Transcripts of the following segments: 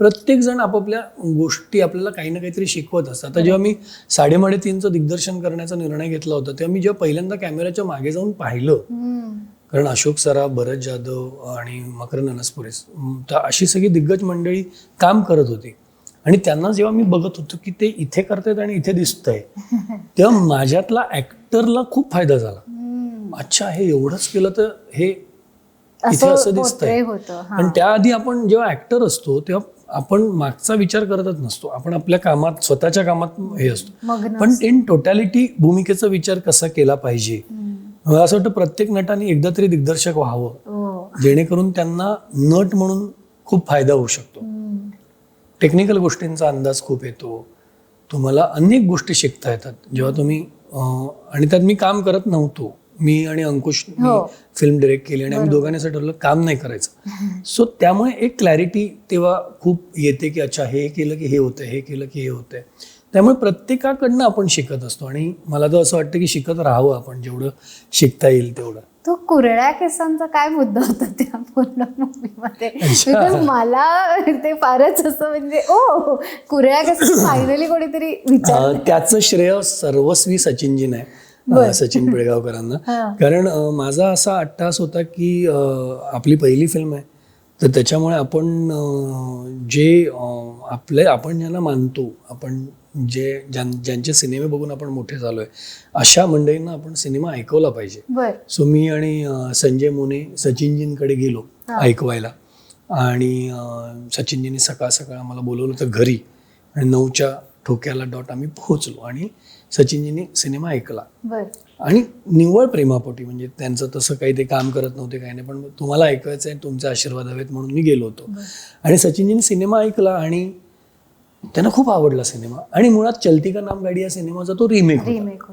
प्रत्येक जण आपापल्या गोष्टी आपल्याला काही ना काहीतरी शिकवत असतात आता जेव्हा मी साडेमाडे तीनचं दिग्दर्शन करण्याचा निर्णय घेतला होता तेव्हा मी जेव्हा पहिल्यांदा कॅमेऱ्याच्या मागे जाऊन पाहिलं. कारण अशोक सराफ भरत जाधव आणि मकरंद अनसपुरे तर अशी सगळी दिग्गज मंडळी काम करत होती आणि त्यांना जेव्हा मी बघत होतो की ते इथे करतायत आणि इथे दिसतंय तेव्हा माझ्यातला ऍक्टरला खूप फायदा झाला. अच्छा हे एवढंच केलं तर हे इथे असं दिसतंय. पण त्याआधी आपण जेव्हा ऍक्टर असतो तेव्हा आपण मागचा विचार करतच नसतो. आपण आपल्या कामात स्वतःच्या कामात हे असतो. पण इन टोटॅलिटी भूमिकेचा विचार कसा केला पाहिजे. मला असं वाटतं प्रत्येक नटाने एकदा तरी दिग्दर्शक व्हावं. हो. जेणेकरून त्यांना नट म्हणून खूप फायदा होऊ शकतो. टेक्निकल गोष्टींचा अंदाज खूप येतो. तुम्हाला अनेक गोष्टी शिकता येतात. जेव्हा तुम्ही आणि त्यात मी काम करत नव्हतो. मी आणि अंकुश हो. फिल्म डिरेक्ट केली आणि आम्ही दोघांनी असं ठरवलं काम नाही करायचं. सो त्यामुळे एक क्लॅरिटी तेव्हा खूप येते की अच्छा हे केलं की हे होतं हे केलं की हे होतंय. त्यामुळे प्रत्येकाकडनं आपण शिकत असतो आणि मला तर असं वाटतं की शिकत राहावं आपण जेवढं शिकता येईल तेवढं. तो कुरळ्या केसांचा काय मुद्दा होता त्या पूर्ण मूवीमध्ये मला ते फारच असं म्हणजे ओ कुरळ्या केस फायनली कोणीतरी विचार त्याचं श्रेय सर्वस्वी सचिनजीन आहे. सचिन पिळगावकरांना. कारण माझा असा अट्टास होता की आपली पहिली फिल्म आहे. तर त्याच्यामुळे आपण जे आपले आपण ज्यांना मानतो आपण जे ज्यां ज्यांचे सिनेमे बघून आपण मोठे झालोय अशा मंडळींना आपण सिनेमा ऐकवला पाहिजे. सो मी आणि संजय मोने सचिनजींकडे गेलो ऐकवायला. आणि सचिनजींनी सकाळ सकाळ आम्हाला बोलवलं होतं घरी. आणि नऊच्या ठोक्याला डॉट आम्ही पोहोचलो. आणि सचिनजींनी सिनेमा ऐकला. आणि निव्वळ प्रेमापोटी म्हणजे त्यांचं तसं काही ते काम करत नव्हते काही नाही पण तुम्हाला ऐकायचं आहे तुमचे आशीर्वाद हवेत म्हणून मी गेलो होतो. आणि सचिनजींनी सिनेमा ऐकला आणि त्यांना खूप आवडला सिनेमा. आणि मुळात चलती का नाम गाडी या सिनेमाचा तो रिमेक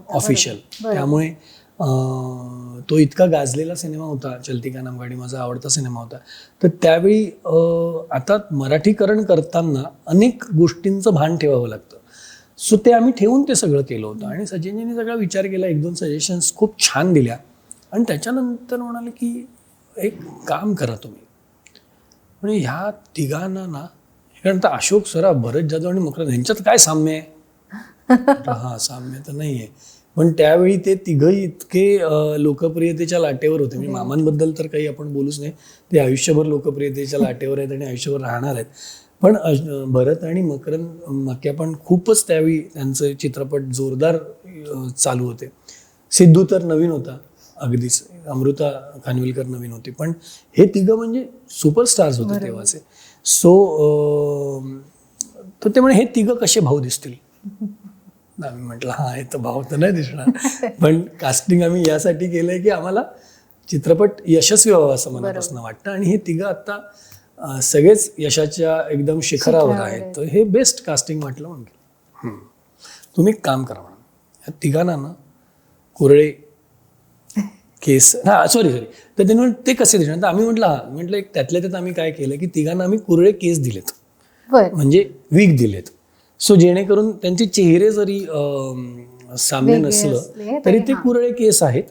ऑफिशियल. त्यामुळे तो इतका गाजलेला सिनेमा होता चलती का नाम गाडी माझा आवडता सिनेमा होता. तर त्यावेळी आता मराठीकरण करताना अनेक गोष्टींचं भान ठेवावं लागतं. सो ते आम्ही ठेवून ते सगळं केलं होतं. आणि सचिनजींनी सगळा विचार केला एक दोन सजेशन्स खूप छान दिल्या. आणि त्याच्यानंतर म्हणाले की एक काम करा तुम्ही. म्हणजे ह्या तिघांना ना कारण तर अशोक सराफ भरत जाधव आणि मकर यांच्यात काय साम्य आहे? हा साम्य तर नाही आहे. पण त्यावेळी ते तिघही इतके लोकप्रियतेच्या लाटेवर होते. म्हणजे मामांबद्दल तर काही आपण बोलूच नाही. ते आयुष्यभर लोकप्रियतेच्या लाटेवर आहेत आणि आयुष्यभर राहणार आहेत. पण भरत आणि मकरंद मक्या पण खूपच त्यावेळी त्यांचे चित्रपट जोरदार चालू होते. सिद्धू तर नवीन होता अगदीच. अमृता खानविलकर नवीन होती. पण हे तिघं म्हणजे सुपरस्टार्स होते तेव्हाचे. सो तर ते म्हणे हे तिघं कसे भाऊ दिसतील? आम्ही म्हटलं हा हे तर भाव तर नाही दिसणार. पण कास्टिंग आम्ही यासाठी केलंय की आम्हाला चित्रपट यशस्वी व्हावा असं मनापासून वाटतं. आणि हे तिघं आता सगळेच यशाच्या एकदम शिखरावर आहेत. तर हे बेस्ट कास्टिंग म्हटलं म्हणून तुम्ही एक काम करा म्हणून या तिघांना ना कुरळे केस हा सॉरी सॉरी तर त्यांनी ते कसे दिसणार? तर आम्ही म्हटलं हा म्हटलं एक त्यातल्या त्यात आम्ही काय केलं की तिघांना आम्ही कुरळे केस दिलेत. बर. म्हणजे वीक दिलेत. सो जेणेकरून त्यांचे चेहरे जरी साम्य नसलं असले तरी ते हां. कुरळे केस आहेत.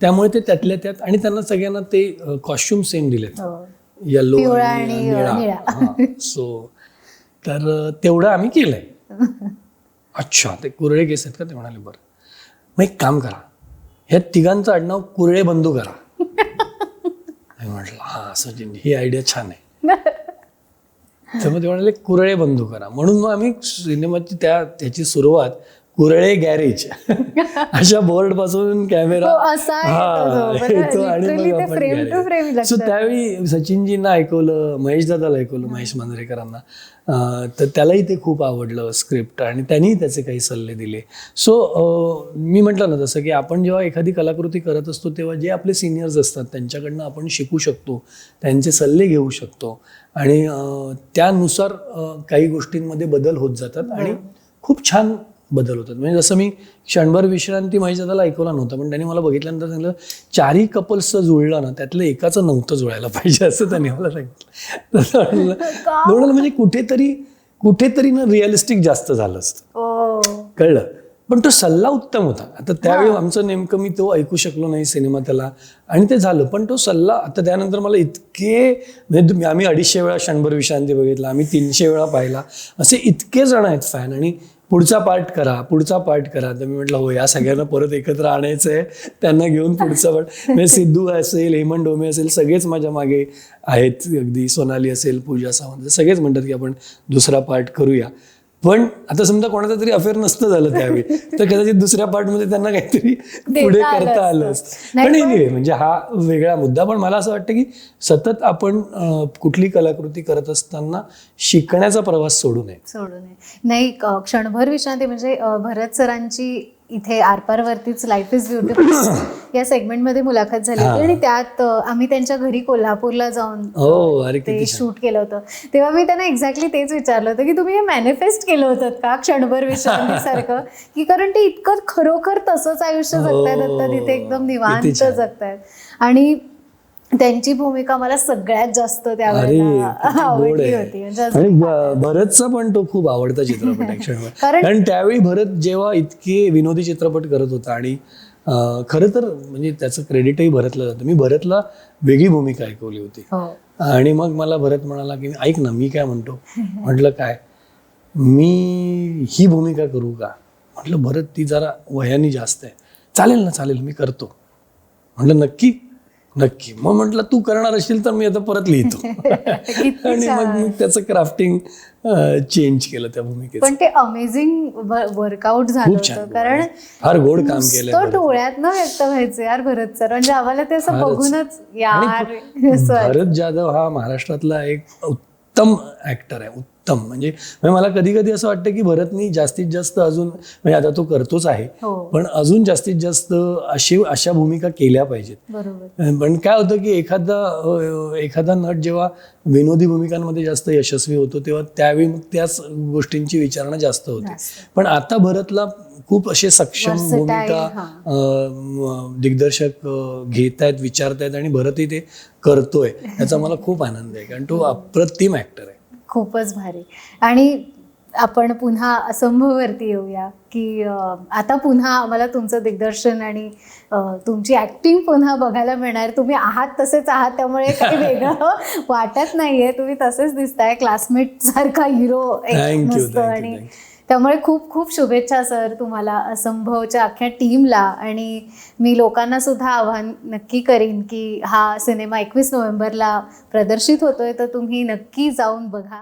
त्यामुळे ते त्यातल्या त्यात आणि त्यांना सगळ्यांना ते कॉस्ट्युम सेम दिलेत. येल्लो पिवळा आणि आणि, निळा. सो तर तेवढं आम्ही केलंय. अच्छा ते कुरळे केस आहेत का? ते म्हणाले बरं. मग एक काम करा. ह्या तिघांचं आडनाव कुरळे बंधू करा. मी म्हटलं हा सचिन ही आयडिया छान आहे. तर मग ते म्हणाले कुरळे बंधू करा. म्हणून मग आम्ही सिनेमाची त्या त्याची सुरुवात कुरळे गॅरेज. अशा बोर्डपासून कॅमेरा. हो, सो लक्षात. त्यावेळी सचिनजींना ऐकवलं महेश दादाला ऐकवलं महेश मांजरेकरांना. तर त्यालाही ते खूप आवडलं स्क्रिप्ट आणि त्यांनीही त्याचे काही सल्ले दिले. सो मी म्हटलं ना जसं की आपण जेव्हा एखादी कलाकृती करत असतो तेव्हा जे आपले सिनियर्स असतात त्यांच्याकडनं आपण शिकू शकतो त्यांचे सल्ले घेऊ शकतो. आणि त्यानुसार काही गोष्टींमध्ये बदल होत जातात आणि खूप छान बदल होतात. म्हणजे जसं मी क्षणभर विश्रांती महेश दादाला ऐकवला नव्हता पण त्यांनी मला बघितल्यानंतर सांगितलं चारही कपल्सचं जुळलं ना त्यातलं एकाचं नव्हतं जुळायला पाहिजे असं त्यांनी मला सांगितलं. म्हणजे कुठेतरी कुठेतरी ना रिअलिस्टिक जास्त झालं असतं. कळलं? पण तो सल्ला उत्तम होता. आता त्यावेळी आमचं नेमकं मी तो ऐकू शकलो नाही सिनेमा त्याला आणि ते झालं. पण तो सल्ला आता त्यानंतर मला इतके म्हणजे आम्ही अडीचशे वेळा क्षणभर विश्रांती बघितला आम्ही तीनशे वेळा पाहिला असे इतके जण आहेत फॅन आणि पुढचा पार्ट करा पुढचा पार्ट करा. तर मी म्हटलं हो या सगळ्यांना परत एकत्र आणायचं आहे त्यांना घेऊन पुढचा पार्ट म्हणजे सिद्धू असेल हेमंत डोमे असेल सगळेच माझ्या मागे आहेत. अगदी सोनाली असेल पूजा सावंत सगळेच म्हणतात की आपण दुसरा पार्ट करूया. पण आता समजा कोणाचा तरी अफेअर नसतं झालं त्यावेळी तर कदाचित दुसऱ्या पार्टमध्ये त्यांना काहीतरी पुढे करता आलं पण म्हणजे हा वेगळा मुद्दा पण मला असं वाटतं की सतत आपण कुठली कलाकृती करत असताना शिकण्याचा प्रवास सोडू नये. सोडू नये. नाही क्षणभर विश्रांती म्हणजे भरत सरांची इथे आरपारवरतीच लाईफ इज ब्युटिफुल या सेगमेंटमध्ये मुलाखत झाली होती आणि त्यात आम्ही त्यांच्या घरी कोल्हापूरला जाऊन हो ते. शूट केलं होतं तेव्हा मी त्यांना एक्झॅक्टली तेच विचारलं होतं की तुम्ही हे मॅनिफेस्ट केलं होतं का क्षणभर विश्रांतीसारखं की कारण ते इतकं खरोखर तसंच आयुष्य जगतायत आता तिथे एकदम हो. किती निवांत. जगतायत आणि त्यांची भूमिका मला सगळ्यात जास्त त्यावेळेला आवडली. होती. म्हणजे आणि भरतचा पण तो खूप आवडता चित्रपट कारण- त्यावेळी भरत जेव्हा इतके विनोदी चित्रपट करत होता आणि खरं तर म्हणजे त्याचं क्रेडिटही भरतला जातं. मी भरतला वेगळी भूमिका ऐकवली होती. हो. आणि मग मला भरत म्हणाला की ऐक ना मी काय म्हणतो? म्हटलं काय? मी ही भूमिका करू का? म्हटलं भरत ती जरा वयाने जास्त आहे. चालेल ना चालेल मी करतो. म्हटलं नक्की? नक्की. मग म्हटलं तू करणार असशील तर मी आता परत लिहितो. आणि मग मी त्याचं क्राफ्टिंग चेंज केलं त्या भूमिकेचं. पण ते अमेझिंग वर्कआउट झालं कारण फार गोड काम केलंय तो. डोळ्यात न व्यक्त व्हायचं यार भरत सर म्हणजे आम्हाला ते असं. बघूनच यार. भरत जाधव हा महाराष्ट्रातला एक उत्तम ऍक्टर आहे. उत्तम. म्हणजे म्हणजे मला कधी कधी असं वाटतं की भरतनी जास्तीत जास्त अजून म्हणजे आता तो करतोच आहे. हो. पण अजून जास्तीत जास्त अशी अशा भूमिका केल्या पाहिजेत. पण काय होतं की एखादा एखादा नट जेव्हा विनोदी भूमिकांमध्ये जास्त यशस्वी होतो तेव्हा त्यावेळी मग त्याच गोष्टींची विचारणा जास्त होते. पण आता भरतला खूप असे सक्षम भूमिका दिग्दर्शक घेत आहेत विचारतायत आणि भरतही ते करतोय. याचा मला खूप आनंद आहे. कारण तो अप्रतिम ऍक्टर आहे. खूपच भारी. आणि आपण पुन्हा असंभववरती येऊया की आता पुन्हा आम्हाला तुमचं दिग्दर्शन आणि तुमची ऍक्टिंग पुन्हा बघायला मिळणार. तुम्ही आहात तसेच आहात त्यामुळे काही वेगळं वाटत नाहीये. तुम्ही तसेच दिसताय क्लासमेट सारखा हिरो मस्त आणि. त्यामुळे खूप खूप शुभेच्छा सर तुम्हाला असंभवच्या अख्ख्या टीमला आणि मी लोकांना सुद्धा आव्हान नक्की करीन की हा सिनेमा एकवीस नोव्हेंबरला प्रदर्शित होतोय तर तुम्ही नक्की जाऊन बघा.